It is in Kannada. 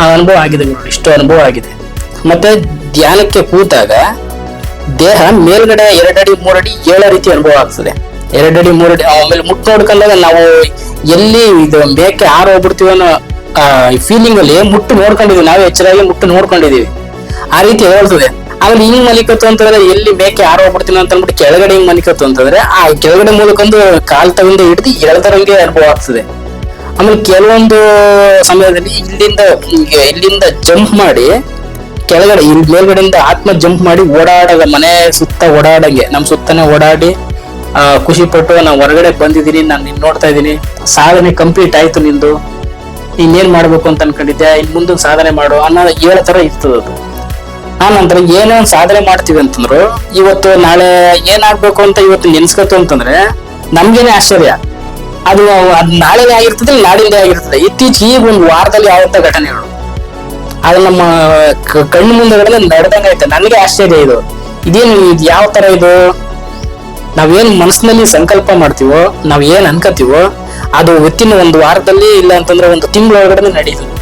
ಆ ಅನುಭವ ಆಗಿದೆ ಇಷ್ಟು ಅನುಭವ ಆಗಿದೆ. ಮತ್ತೆ ಧ್ಯಾನಕ್ಕೆ ಕೂತಾಗ ದೇಹ ಮೇಲ್ಗಡೆ ಎರಡಡಿ, ಮೂರಡಿ, ಏಳ ರೀತಿ ಅನುಭವ ಆಗ್ತದೆ. ಎರಡಡಿ, ಮೂರಡಿ, ಆಮೇಲೆ ಮುಟ್ಟು ನೋಡ್ಕೊಂಡಾಗ ನಾವು ಎಲ್ಲಿ ಇದು ಬೇಕೆ ಆರು ಹೋಗ್ಬಿಡ್ತೀವಿ ಅನ್ನೋ ಫೀಲಿಂಗ್ ಅಲ್ಲಿ ಮುಟ್ಟು ನೋಡ್ಕೊಂಡಿದೀವಿ. ನಾವೇ ಎಚ್ಚರಾಗಿ ಮುಟ್ಟು ನೋಡ್ಕೊಂಡಿದೀವಿ. ಆ ರೀತಿ ಹೇಳ್ತದೆ. ಆಮೇಲೆ ಹಿಂಗ್ ಮಲಿಕತ್ತು ಅಂತಂದ್ರೆ ಎಲ್ಲಿ ಬೇಕೆ ಆರು ಹೋಗ್ಬಿಡ್ತೀನಿ ಅಂತ ಅಂದ್ಬಿಟ್ಟು ಕೆಳಗಡೆ ಹಿಂಗ್ ಮಲಿಕತ್ತು ಅಂತಂದ್ರೆ ಆ ಕೆಳಗಡೆ ಮೂಲಕ ಒಂದು ಕಾಲ್ ತಗೊಂಡು ಹಿಡ್ದು ಎಳ್ದರಂಗೆ ಅನುಭವ ಆಗ್ತದೆ. ಆಮೇಲೆ ಕೆಲವೊಂದು ಸಮಯದಲ್ಲಿ ಇಲ್ಲಿಂದ ಇಲ್ಲಿಂದ ಜಂಪ್ ಮಾಡಿ, ಕೆಳಗಡೆ ಇಲ್ಲಿ ಮೇಲ್ಗಡೆಯಿಂದ ಆತ್ಮ ಜಂಪ್ ಮಾಡಿ ಓಡಾಡೋದ, ಮನೆ ಸುತ್ತ ಓಡಾಡಂಗೆ. ನಮ್ಮ ಸುತ್ತನೇ ಓಡಾಡಿ ಖುಷಿ ಪಟ್ಟು ನಾನು ಹೊರಗಡೆ ಬಂದಿದ್ದೀನಿ, ನಾನು ನಿನ್ ನೋಡ್ತಾ ಇದ್ದೀನಿ. ಸಾಧನೆ ಕಂಪ್ಲೀಟ್ ಆಯ್ತು ನಿಂದು. ಇನ್ನೇನ್ ಮಾಡ್ಬೇಕು ಅಂತ ಅನ್ಕೊಂಡಿದ್ದೆ ಇನ್ ಮುಂದೆ ಸಾಧನೆ ಮಾಡು ಅನ್ನೋ ಹೇಳೋ ತರ ಇರ್ತದ ಅದು. ಆ ನಂತರ ಏನೋ ಸಾಧನೆ ಮಾಡ್ತೀವಿ ಅಂತಂದ್ರು, ಇವತ್ತು ನಾಳೆ ಏನಾಗ್ಬೇಕು ಅಂತ ಇವತ್ತು ನೆನ್ಸ್ಕತ್ತು ಅಂತಂದ್ರೆ, ನಮ್ಗೇನೆ ಆಶ್ಚರ್ಯ. ಅದು ಅದು ನಾಳೆನೇ ಆಗಿರ್ತದೆ ನಾಡಿಂದೇ ಆಗಿರ್ತದೆ. ಇತ್ತೀಚೆಗೆ ಈಗ ಒಂದು ವಾರದಲ್ಲಿ ಯಾವತ್ತ ಘಟನೆಗಳು ಅದು ನಮ್ಮ ಕಣ್ಣು ಮುಂದೆಗಡೆ ನಡೆದಂಗ ಐತೆ. ನನಗೆ ಆಶ್ಚರ್ಯ ಇದು. ಇದೇನು, ಇದು ಯಾವ ತರ ಇದು? ನಾವೇನ್ ಮನಸ್ಸಿನಲ್ಲಿ ಸಂಕಲ್ಪ ಮಾಡ್ತೀವೋ ನಾವ್ ಏನ್ ಅನ್ಕೋತೀವೋ ಅದು ವಿತ್ತಿನ ಒಂದು ವಾರದಲ್ಲಿ ಇಲ್ಲ ಅಂತಂದ್ರೆ ಒಂದು ತಿಂಗಳೊಳಗಡೆ ನಡೀತದೆ